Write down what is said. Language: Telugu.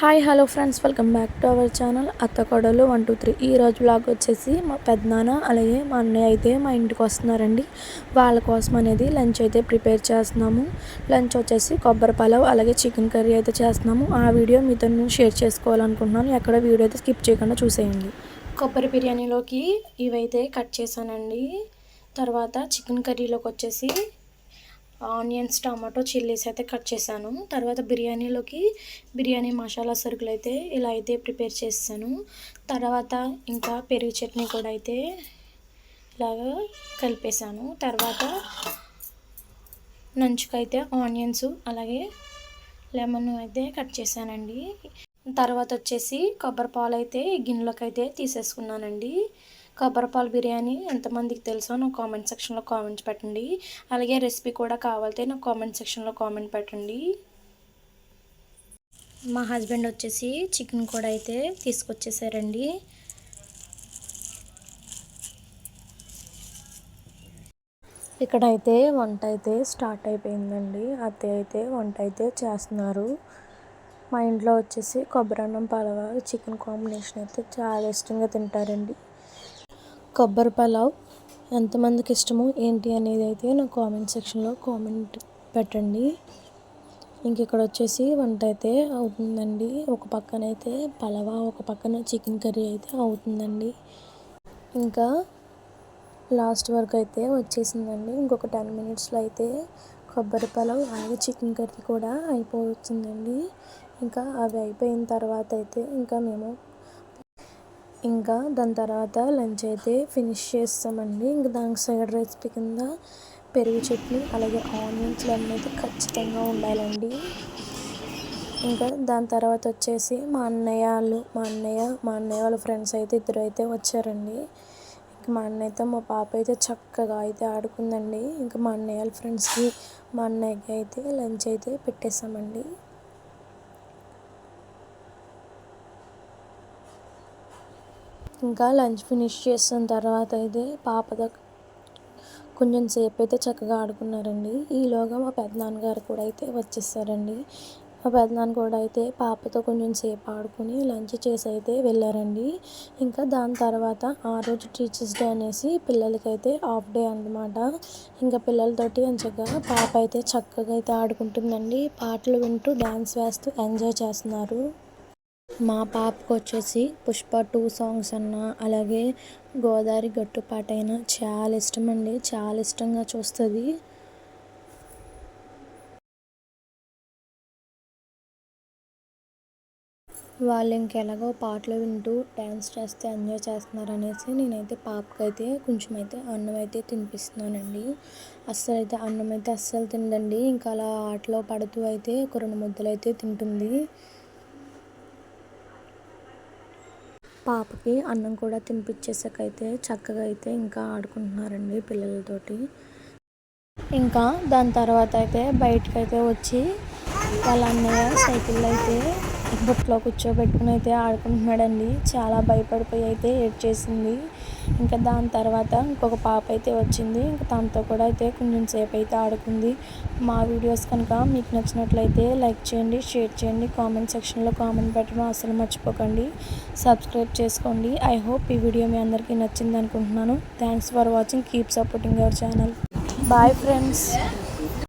Hi hello friends. Welcome back to our channel అత్తకొడలు one two three. ఈ రోజు బ్లాగ్ వచ్చేసి మా పెద్దనాన్న అలాగే మా అన్నయ్య అయితే మా ఇంటికి వస్తున్నారండి. వాళ్ళ కోసం అనేది లంచ్ అయితే ప్రిపేర్ చేస్తున్నాము. లంచ్ వచ్చేసి కొబ్బరి పలావ్ అలాగే చికెన్ కర్రీ అయితే చేస్తున్నాము. ఆ వీడియో మీతో నేను షేర్ చేసుకోవాలనుకుంటున్నాను. ఎక్కడ వీడియో అయితే స్కిప్ చేయకుండా చూసేయండి. కొబ్బరి బిర్యానీలోకి ఇవైతే కట్ చేశానండి. తర్వాత చికెన్ కర్రీలోకి వచ్చేసి ఆనియన్స్ టమాటో చిల్లీస్ అయితే కట్ చేశాను. తర్వాత బిర్యానీలోకి బిర్యానీ మసాలా సరుకులు అయితే ఇలా అయితే ప్రిపేర్ చేస్తాను. తర్వాత ఇంకా పెరుగు చట్నీ కూడా అయితే ఇలాగా కలిపేశాను. తర్వాత నంచుకైతే ఆనియన్స్ అలాగే లెమన్ అయితే కట్ చేశానండి. తర్వాత వచ్చేసి కొబ్బరి పాలు అయితే గిన్నెలోకి అయితే తీసేసుకున్నానండి. కొబ్బరిపాలు బిర్యానీ ఎంతమందికి తెలుసో నాకు కామెంట్ సెక్షన్లో కామెంట్స్ పెట్టండి. అలాగే రెసిపీ కూడా కావాలితే నాకు కామెంట్ సెక్షన్లో కామెంట్ పెట్టండి. మా హస్బెండ్ వచ్చేసి చికెన్ కూడా అయితే తీసుకొచ్చేసారండి. ఇక్కడ అయితే వంట అయితే స్టార్ట్ అయిపోయిందండి. అత్తయ్య అయితే వంట అయితే చేస్తున్నారు. మా ఇంట్లో వచ్చేసి కొబ్బరి అన్నం పలవ చికెన్ కాంబినేషన్ అయితే చాలా ఇష్టంగా తింటారండి. కొబ్బరి పలావ్ ఎంతమందికి ఇష్టమో ఏంటి అనేది అయితే నా కామెంట్ సెక్షన్లో కామెంట్ పెట్టండి. ఇంక ఇక్కడ వచ్చేసి వంట అయితే అవుతుందండి. ఒక పక్కన అయితే పలవా ఒక పక్కన చికెన్ కర్రీ అయితే అవుతుందండి. ఇంకా లాస్ట్ వరకు అయితే వచ్చేసిందండి. ఇంకొక టెన్ మినిట్స్లో అయితే కొబ్బరి పలావ్ అలాగే చికెన్ కర్రీ కూడా అయిపోతుందండి ఇంకా అవి అయిపోయిన తర్వాత అయితే ఇంకా మేము ఇంకా దాని తర్వాత లంచ్ అయితే ఫినిష్ చేస్తామండి. ఇంకా దానికి సైడ్ రెసిపీ కింద పెరుగు చట్నీ అలాగే ఆనియన్స్ అనేది అయితే ఖచ్చితంగా ఉండాలండి. ఇంకా దాని తర్వాత వచ్చేసి మా అన్నయ్య వాళ్ళు మా అన్నయ్య మా అన్నయ్య వాళ్ళ ఫ్రెండ్స్ అయితే ఇద్దరు అయితే వచ్చారండి. ఇంకా మా అన్నయ్య అయితే మా పాప అయితే చక్కగా అయితే ఆడుకుందండి. ఇంకా మా అన్నయ్య వాళ్ళ ఫ్రెండ్స్కి మా అన్నయ్యకి అయితే లంచ్ అయితే పెట్టేసామండి. ఇంకా లంచ్ ఫినిష్ చేసిన తర్వాత అయితే పాప కొంచెం సేపు అయితే చక్కగా ఆడుకున్నారండి. ఈలోగా మా పెద్దనాన్నగారు కూడా అయితే వచ్చేసారండి. మా పెద్దనాన్న కూడా అయితే పాపతో కొంచెం సేపు ఆడుకుని లంచ్ చేసి అయితే వెళ్ళారండి. ఇంకా దాని తర్వాత ఆ రోజు టీచర్స్ డే అనేసి పిల్లలకైతే హాఫ్ డే అనమాట ఇంకా పిల్లలతోటి చక్కగా పాప అయితే చక్కగా అయితే ఆడుకుంటుందండి. పాటలు వింటూ డ్యాన్స్ వేస్తూ ఎంజాయ్ చేస్తున్నారు. మా పాపకు వచ్చేసి పుష్ప టూ సాంగ్స్ అన్నా అలాగే గోదావరి గట్టు పాట అయినా చాలా ఇష్టం అండి చాలా ఇష్టంగా చూస్తుంది. వాళ్ళు ఇంకెలాగో పాటలు వింటూ డ్యాన్స్ చేస్తే ఎంజాయ్ చేస్తున్నారు అనేసి నేనైతే పాపకైతే కొంచెం అయితే అన్నం అయితే తినిపిస్తున్నానండి. అస్సలు అయితే అన్నం అయితే అస్సలు తిందండి ఇంకా అలా ఆటలో పడుతూ అయితే ఒక రెండు ముద్దలు అయితే తింటుంది. పాపకి అన్నం కూడా తినిపించేసాకైతే చక్కగా అయితే ఇంకా ఆడుకుంటున్నారండి పిల్లలతోటి. ఇంకా దాని తర్వాత అయితే బయటకు అయితే వచ్చి వాళ్ళ అన్నయ్య సైకిల్ అయితే బుట్లో కూర్చోబెట్టుకుని అయితే ఆడుకుంటున్నాడండి. చాలా భయపడిపోయి అయితే ఏడ్చేసింది ఇంకా దాని తర్వాత ఇంకొక పాప అయితే వచ్చింది. ఇంకా తనతో కూడా అయితే కొంచెం సేపు అయితే ఆడుకుంది. మా వీడియోస్ కనుక మీకు నచ్చినట్లయితే లైక్ చేయండి షేర్ చేయండి కామెంట్ సెక్షన్లో కామెంట్ పెట్టడం అసలు మర్చిపోకండి. సబ్స్క్రైబ్ చేసుకోండి. ఐ హోప్ ఈ వీడియో మీ అందరికీ నచ్చింది అనుకుంటున్నాను. Thanks for watching. Keep supporting our channel. Bye friends.